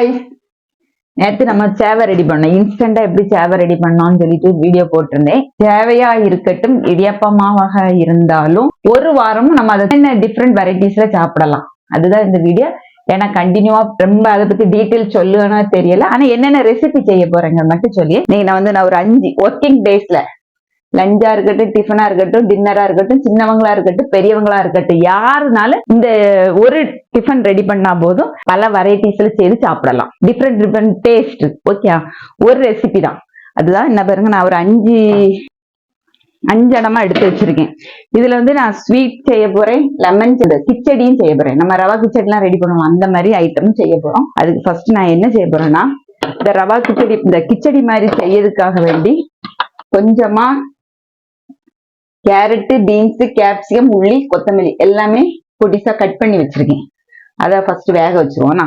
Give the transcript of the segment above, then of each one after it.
Hi நேத்து நம்ம சேவை ரெடி பண்ணோம். இன்ஸ்டண்டா எப்படி சேவை ரெடி பண்ணோம்னு சொல்லிட்டு வீடியோ போட்டிருந்தேன். சேவையா இருக்கட்டும் இடியப்பமாவாக இருந்தாலும் ஒரு வாரமும் நம்ம அதை என்ன டிஃப்ரெண்ட் வெரைட்டிஸ்ல சாப்பிடலாம். அதுதான் இந்த வீடியோ ஏன்னா கண்டினியூவா ரொம்ப அதை பத்தி டீட்டெயில் சொல்லுவேன்னா தெரியல. ஆனா என்னென்ன ரெசிபி செய்ய போறேங்க மட்டும் சொல்லி நீங்க நான் வந்து நான் ஒரு அஞ்சு ஒர்க்கிங் டேஸ்ல லஞ்சா இருக்கட்டும் டிஃபனா இருக்கட்டும் டின்னரா இருக்கட்டும் சின்னவங்களா இருக்கட்டும் பெரியவங்களா இருக்கட்டும் யாருனாலும் இந்த ஒரு டிஃபன் ரெடி பண்ணா போதும். பல வெரைட்டிஸ்ல செய்து சாப்பிடலாம். டிஃப்ரெண்ட் டிஃப்ரெண்ட் டேஸ்ட் ஓகே ஒரு ரெசிபி தான். அதுதான் என்ன பாருங்க நான் ஒரு அஞ்சு அஞ்சு இடமா எடுத்து வச்சிருக்கேன். இதுல வந்து நான் ஸ்வீட் செய்ய போறேன் லெமன் கிச்சடியும் செய்ய போறேன். நம்ம ரவா கிச்சடிலாம் ரெடி பண்ணுவோம். அந்த மாதிரி ஐட்டமும் செய்ய போறோம். அதுக்கு ஃபர்ஸ்ட் நான் என்ன செய்ய போறேன்னா இந்த ரவா கிச்சடி இந்த கிச்சடி மாதிரி செய்யறதுக்காக வேண்டி கொஞ்சமா கேரட்டு பீன்ஸ் கேப்சிகம் உள்ளி கொத்தமல்லி எல்லாமே பொடிசா கட் பண்ணி வச்சிருக்கேன். அதை ஃபர்ஸ்ட் வேக வச்சிருவோம்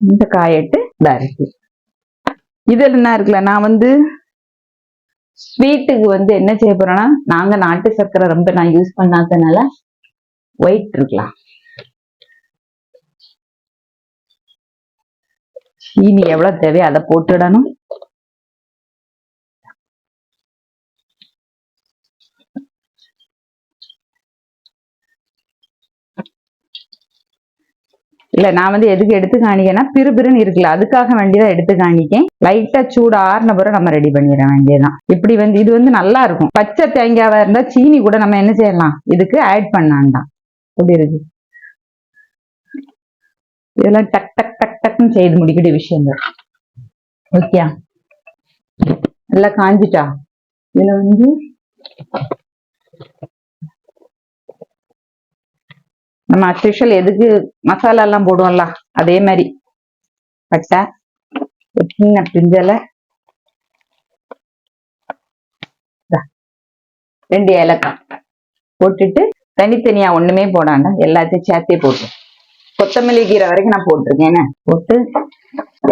இந்த காயட்டு இதா இருக்கு. இதில் என்ன இருக்குல்ல நான் வந்து ஸ்வீட்டுக்கு வந்து என்ன செய்ய போறேன்னா நாங்க நாட்டு சர்க்கரை ரொம்ப நான் யூஸ் பண்ணாதனால ஒயிட் இருக்கலாம். சீனி எவ்வளவு தேவையோ அதை போட்டுடணும். இல்ல நான் வந்து எதுக்கு எடுத்து காணிக்கேன்னா பிறுபிறுன்னு இருக்குல்ல அதுக்காக வேண்டியதான் எடுத்து காணிக்கேன். லைட்டா சூடு ஆறுன பிறகு நம்ம ரெடி பண்ணிட வேண்டியதுதான். இப்படி வந்து இது வந்து நல்லா இருக்கும். பச்சை தேங்காவா இருந்தா சீனி கூட நம்ம என்ன செய்யலாம்? இதுக்கு ஆட் பண்ணாண்டாம் எப்படி இருக்கு. இதெல்லாம் டக் டக் டக் டக்னு செய்து முடிக்கிற விஷயங்கள். ஓகே நல்லா காஞ்சிட்டா? இதுல வந்து நம்ம அஸ்யூஷுவல் எதுக்கு மசாலா எல்லாம் போடுவோம்ல அதே மாதிரி. பட்டை ஒரு சின்ன பிஞ்சலை ரெண்டு ஏலக்காய். போட்டுட்டு தனித்தனியா ஒண்ணுமே போடாண்டா எல்லாத்தையும் சேர்த்தே போட்டு கொத்தமல்லி கீரை வரைக்கும் நான் போட்டிருக்கேன். என்ன? போட்டு.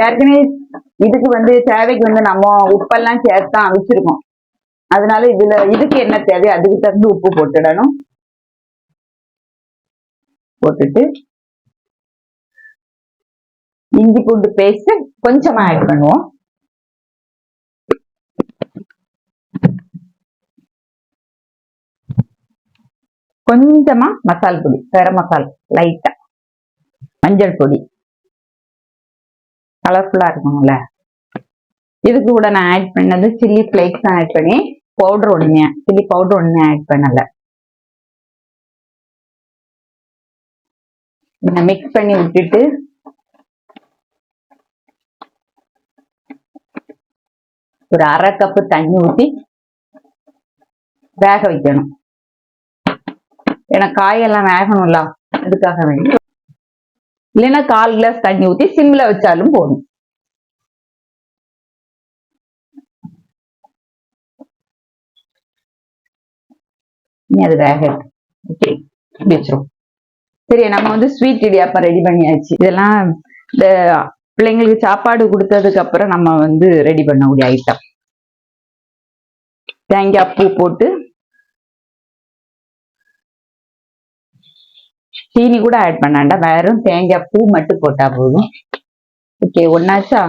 ஏற்கனவே இதுக்கு வந்து தேவைக்கு வந்து நம்ம உப்பெல்லாம் சேர்த்து தான் அவிச்சிருக்கோம். அதனால இதுல இதுக்கு என்ன தேவையோ அதுக்கு தகுந்த உப்பு போட்டுடணும். போட்டுட்டு இஞ்சி பூண்டு பேஸ்ட் கொஞ்சமா ஆட் பண்ணுவோம். கொஞ்சமா மசால் பொடி கரம் மசால் லைட்டா மஞ்சள் பொடி. கலர்ஃபுல்லா இருக்கணும்ல. இதுக்கு கூட நான் ஆட் பண்ணது சில்லி ஃப்ளேக்ஸ் தான் ஆட் பண்ணி பவுடர் ஒன்று சில்லி பவுடர் ஒன்று ஆட் பண்ணல. இதை மிக்ஸ் பண்ணி விட்டுட்டு ஒரு அரை கப்பு தண்ணி ஊற்றி வேக வைக்கணும். ஏன்னா காயெல்லாம் வேகணும்ல அதுக்காக வேண்டி. இல்லைன்னா கால் கிளாஸ் தண்ணி ஊத்தி சிம்ல வச்சாலும் போதும். அது வேக ஓகே வச்சிரும் சரி நம்ம வந்து ஸ்வீட் இடியாப்பம் ரெடி பண்ணியாச்சு. இதெல்லாம் இந்த பிள்ளைங்களுக்கு சாப்பாடு கொடுத்ததுக்கு அப்புறம் நம்ம வந்து ரெடி பண்ணக்கூடிய ஐட்டம் தேங்காய் பூ போட்டு சீனி கூட ஆட் பண்ணாண்டா. வெறும் தேங்காய் பூ மட்டும் போட்டா போதும். ஓகே ஒன்னாச்சா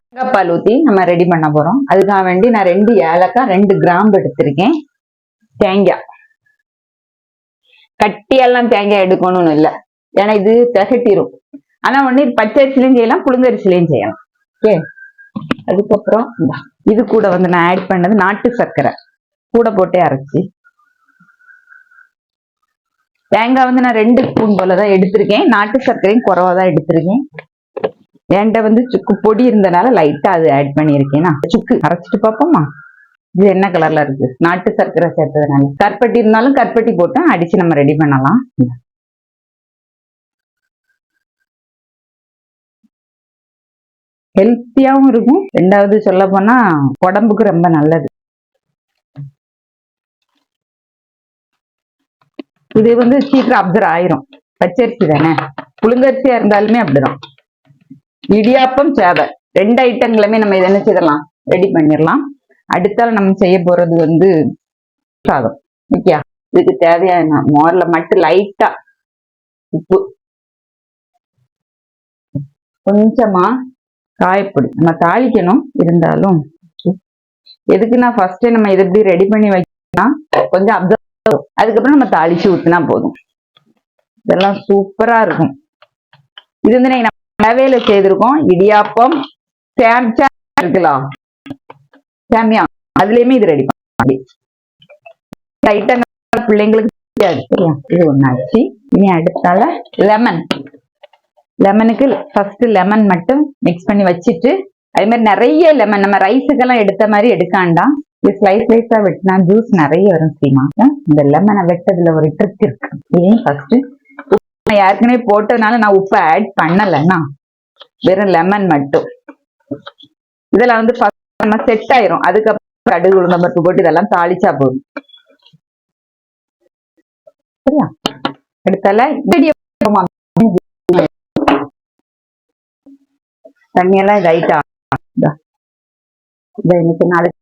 தேங்காய் பால் ஊத்தி நம்ம ரெடி பண்ண போறோம். அதுக்காக வேண்டி நான் ரெண்டு ஏலக்காய் ரெண்டு கிராம்பு எடுத்திருக்கேன். தேங்காய் கட்டியெல்லாம் தேங்காய் எடுக்கணும்னு இல்லை. ஏன்னா இது திகட்டிரும். ஆனா ஒண்ணு பச்சரிசிலையும் செய்யலாம் புழுங்கரிசிலையும் செய்யலாம். ஓகே அதுக்கப்புறம் இது கூட வந்து நான் ஆட் பண்ணது நாட்டு சர்க்கரை. கூட போட்டே அரைச்சி. தேங்காய் வந்து நான் ரெண்டு ஸ்பூன் போல தான் எடுத்திருக்கேன். நாட்டு சர்க்கரையும் குறவா தான் எடுத்திருக்கேன். என்கிட்ட வந்து சுக்கு பொடி இருந்தனால லைட்டா அது ஆட் பண்ணியிருக்கேன். நான் சுக்கு அரைச்சிட்டு பார்ப்போமா? இது என்ன கலர்ல இருக்கு? நாட்டு சர்க்கரை சேர்த்ததுனால. கற்பட்டி இருந்தாலும் கற்பட்டி போட்டு அடிச்சு நம்ம ரெடி பண்ணலாம். ஹெல்த்தியாகவும் இருக்கும். ரெண்டாவது சொல்ல போனா உடம்புக்கு ரொம்ப நல்லது. இது வந்து சீக்கிரம் அப்சர்வ் ஆயிரும். பச்சரிசி தானே? புழுங்கரிசியா இருந்தாலுமே அப்படிதான் இடியாப்பம் சேவை. ரெண்டு ஐட்டங்களுமே நம்ம இதை என்ன செய்யலாம் ரெடி பண்ணிடலாம். அடுத்தால நம்ம செய்ய போறது வந்து சாதம். ஓகே இதுக்கு தேவையான மோர்ல மட்டும் லைட்டா உப்பு. கொஞ்சமா காயப்பொடி. நம்ம தாளிக்கணும் இருந்தாலும். எதுக்குன்னா ஃபர்ஸ்ட் நம்ம இதை எப்படி ரெடி பண்ணி வைக்கணும்னா கொஞ்சம் அப்சர்வ் அதுக்கப்புறம் நம்ம தாளிச்சு ஊத்துனா போதும். இதெல்லாம் சூப்பரா இருக்கும். இது வந்து நீங்க செய்திருக்கோம். இடியாப்பம் சாம் இருக்கலாம் சாமியா அதுலயுமே இது ரெடி பண்ணி ஐட்டங்கள் பிள்ளைங்களுக்கு தெரியாது. இது ஒண்ணாச்சு இனி அடுத்தால லெமன் லெமனுக்கு ஃபர்ஸ்ட் லெமன் மட்டும் மிக்ஸ் பண்ணி வச்சுட்டு அதே மாதிரி நிறைய லெமன் நம்ம ரைஸுக்கெல்லாம் எடுத்த மாதிரி எடுக்காண்டாம் இது ஸ்லைஸ் ஸ்லைஸா வெட்டினா ஜூஸ் நிறைய வரும் சீமா. இந்த லெமனை வெட்டதுல ஒரு ட்ரிக் இருக்கு. இதையும் ஃபர்ஸ்ட் ஏற்கனவே போட்டதுனால நான் உப்பு ஆட் பண்ணலைன்னா வெறும் லெமன் மட்டும். இதெல்லாம் வந்து நம்ம செட் ஆயிரும். அதுக்கப்புறம் கடுகு உளுந்தம்பருப்பு போட்டு இதெல்லாம் தாளிச்சா போதும். சரியா? அடுத்தால தண்ணியெல்லாம் இது ஆயிட்டா இதை இன்னைக்கு நாளைக்கு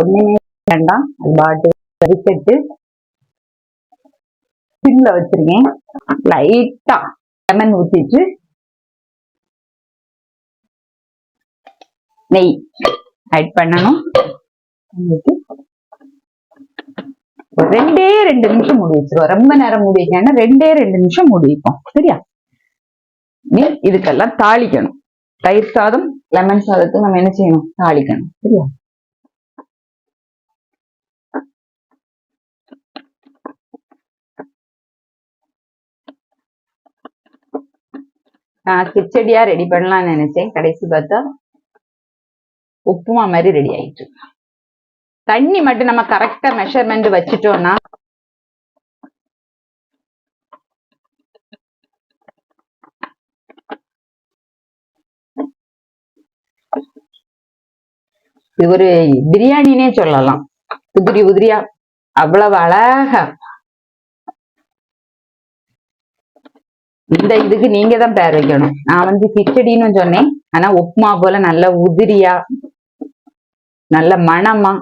ஒண்ணுமே வேண்டாம். அது பாட்டு வரிசெட்டு சிம்ல வச்சிருக்கேன். லைட்டா லெமன் ஊத்திட்டு. நெய். ஆட் பண்ணணும். ரெண்டே ரெண்டு நிமிஷம் மூடி வச்சிருவோம். ரொம்ப நேரம் மூடி வைக்கணும் ரெண்டே ரெண்டு நிமிஷம் மூடி வைப்போம். சரியா? இதுக்கெல்லாம் தாளிக்கணும். தயிர் சாதம் லெமன் சாதத்துக்கு நம்ம என்ன செய்யணும்? தாளிக்கணும். சரியா? நான் கிச்சடியா ரெடி பண்ணலாம்னு நினைச்சேன். கடைசி பார்த்தா உப்புமா மாதிரி ரெடி ஆயிட்டு தண்ணி மட்டும் நம்ம கரெக்டா மெஷர்மெண்ட் வச்சுட்டோம்னா இது ஒரு பிரியாணினே சொல்லலாம். உதிரி உதிரியா? அவ்வளவு அழகா இந்த இதுக்கு நீங்க தான் பேர் வைக்கணும். நான் வந்து கிச்சடின்னு சொன்னேன். ஆனா உப்புமா போல நல்ல உதிரியா நல்ல மணமா.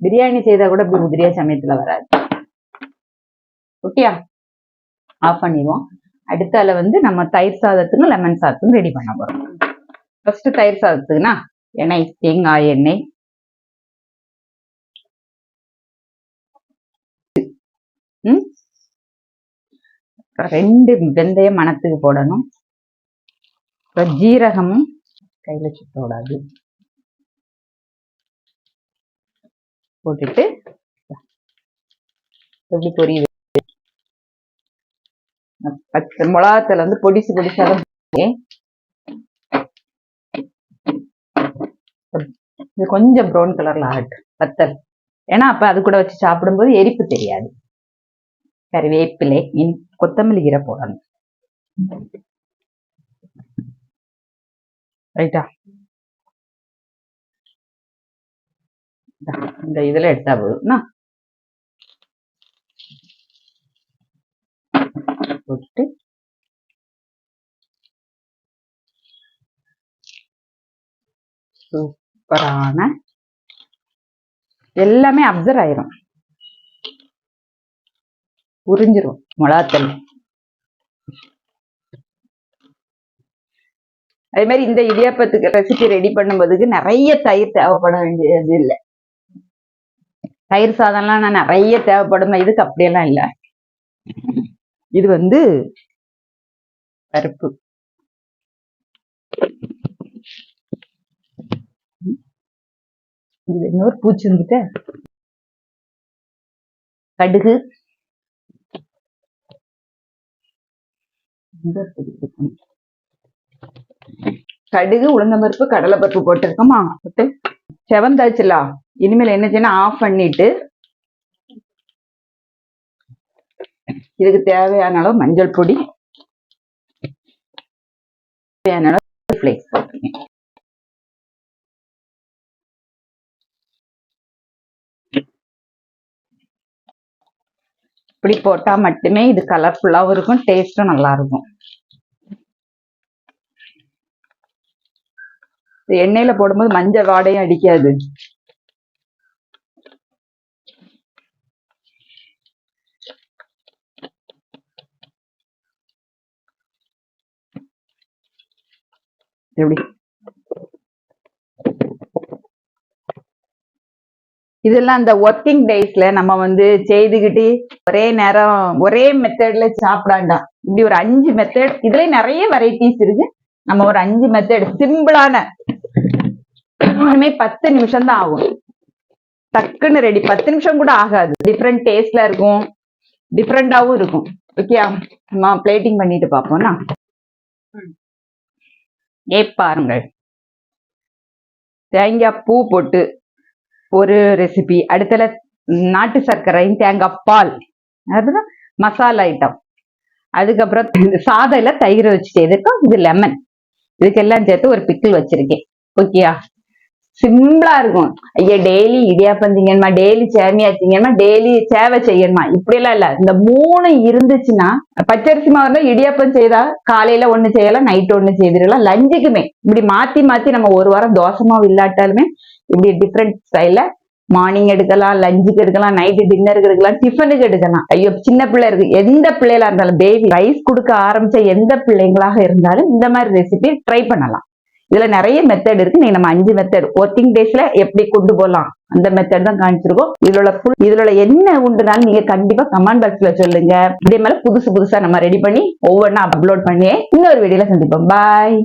பிரியாணி செய்தா கூட இப்படி உதிரியா சமயத்துல வராது. ஓகேயா? ஆஃப் பண்ணிடுவோம். அடுத்தால வந்து நம்ம தயிர் சாதத்துக்கும் லெமன் சாதத்துக்கும் ரெடி பண்ண போறோம். ஃபர்ஸ்ட் தயிர் சாதத்துக்குன்னா எண்ணெய் தேங்காய் எண்ணெய். ம்? ரெண்டு வெந்தயம் மணத்துக்கு போடணும். அப்புறம் ஜீரகமும் கையில சுத்த விடாது. போட்டுட்டு எப்படி பொரியுது? பச்சை மிளகாத்துல வந்து பொடிசு பொடிசாதான் இது கொஞ்சம் ப்ரௌன் கலர்ல ஆகட்டும் வத்தல். ஏன்னா அப்ப அது கூட வச்சு சாப்பிடும்போது எரிப்பு தெரியாது. கறிவேப்பிலை இன் கொத்தமல்லி கீரை போடணும். ரைட்டா இந்த இதுல எடுத்தா போதும்னா? போட்டு சூப்பரான எல்லாமே அப்சர்வ் ஆயிரும். உறிஞ்சிரும் மிளகாத்தல் அதே மாதிரி இந்த இடியாப்பத்துக்கு ரெசிபி ரெடி பண்ணும்போதுக்கு நிறைய தயிர் தேவைப்பட வேண்டியது இல்லை. தயிர் சாதம்லாம் நான் நிறைய தேவைப்படும்? இதுக்கு அப்படியெல்லாம் இல்லை. இது வந்து பருப்பு. இது இன்னொரு பூச்சி இருந்துட்டு. கடுகு இந்த பொடி இருக்கணும். கடுகு உளுந்தம்பருப்பு கடலைப்பருப்பு போட்டிருக்கோமா? போட்டு செவந்தாச்சுலா. இனிமேல் என்ன செய்யணும்? ஆஃப் பண்ணிட்டு இதுக்கு தேவையான அளவு மஞ்சள் பொடி தேவையான அளவு ஃபிளேக்ஸ் போட்டுருக்கேன் இப்படி போட்டா மட்டுமே இது கலர்ஃபுல்லாகவும் இருக்கும் டேஸ்டும் நல்லா இருக்கும். எண்ணெயில போடும்போது மஞ்சள் வாடையும் அடிக்காது. எப்படி? இதெல்லாம் அந்த ஒர்க்கிங் டேஸ்ல நம்ம வந்து செய்துக்கிட்டு ஒரே நேரம் ஒரே மெத்தட்ல சாப்பிடாண்டாம் இப்படி ஒரு அஞ்சு மெத்தட் இதுல நிறைய வெரைட்டிஸ் இருக்கு. நம்ம ஒரு அஞ்சு மெத்தட் சிம்பிளான இனிமே பத்து நிமிஷம் தான் ஆகும். டக்குன்னு ரெடி பத்து நிமிஷம் கூட ஆகாது. டிஃப்ரெண்ட் டேஸ்ட்ல இருக்கும். டிஃப்ரெண்டாவும் இருக்கும். ஓகே நம்ம பிளேட்டிங் பண்ணிட்டு பார்ப்போம்னா ஏ பாருங்கள். தேங்காய் பூ போட்டு ஒரு ரெசிபி அடுத்தல நாட்டு சர்க்கரையும் தேங்காய் பால். அதுதான் மசாலா ஐட்டம் அதுக்கப்புறம் இந்த சாதையில தயிர் வச்சு செய்திருக்கோம் இது லெமன் இதுக்கெல்லாம் சேர்த்து ஒரு பிக்கிள் வச்சிருக்கேன். ஓகேயா சிம்பிளா இருக்கும். ஐயா டெய்லி இடியாப்பம் திங்கணுமா டெய்லி சேமியா திங்கணுமா டெய்லி சேவை செய்யணுமா? இப்படி எல்லாம் இல்ல. இந்த மூணு இருந்துச்சுன்னா பச்சரிசி மாவு இருந்தா இடியாப்பம் செய்தா காலையில ஒண்ணு செய்யலாம் நைட் ஒண்ணு செய்திடலாம். லஞ்சுக்குமே இப்படி மாத்தி மாத்தி நம்ம ஒரு வாரம் தோசை மாவு இல்லாட்டாலுமே இப்படி டிஃப்ரெண்ட் ஸ்டைல மார்னிங் எடுக்கலாம் லஞ்சுக்கு எடுக்கலாம் நைட்டு டின்னருக்கு எடுக்கலாம் டிஃபனுக்கு எடுக்கலாம். ஐயோ சின்ன பிள்ளை இருக்கு. எந்த பிள்ளைகளா இருந்தாலும் பேபி ரைஸ் கொடுக்க ஆரம்பிச்ச எந்த பிள்ளைங்களாக இருந்தாலும் இந்த மாதிரி ரெசிபி ட்ரை பண்ணலாம். இதுல நிறைய மெத்தட் இருக்கு. நீங்க நம்ம அஞ்சு மெத்தட் ஒர்க்கிங் டேஸ்ல எப்படி கொண்டு போகலாம் அந்த மெத்தட் தான் காமிச்சிருக்கோம். இதுல ஃபுல் இதுல என்ன உண்டுனாலும் நீங்க கண்டிப்பா கமெண்ட் பாக்ஸ்ல சொல்லுங்க. இதே மாதிரி புதுசு புதுசா நம்ம ரெடி பண்ணி ஒவ்வொன்றா அப்லோட் பண்ணி இன்னொரு வீடியோல சந்திப்போம். பாய்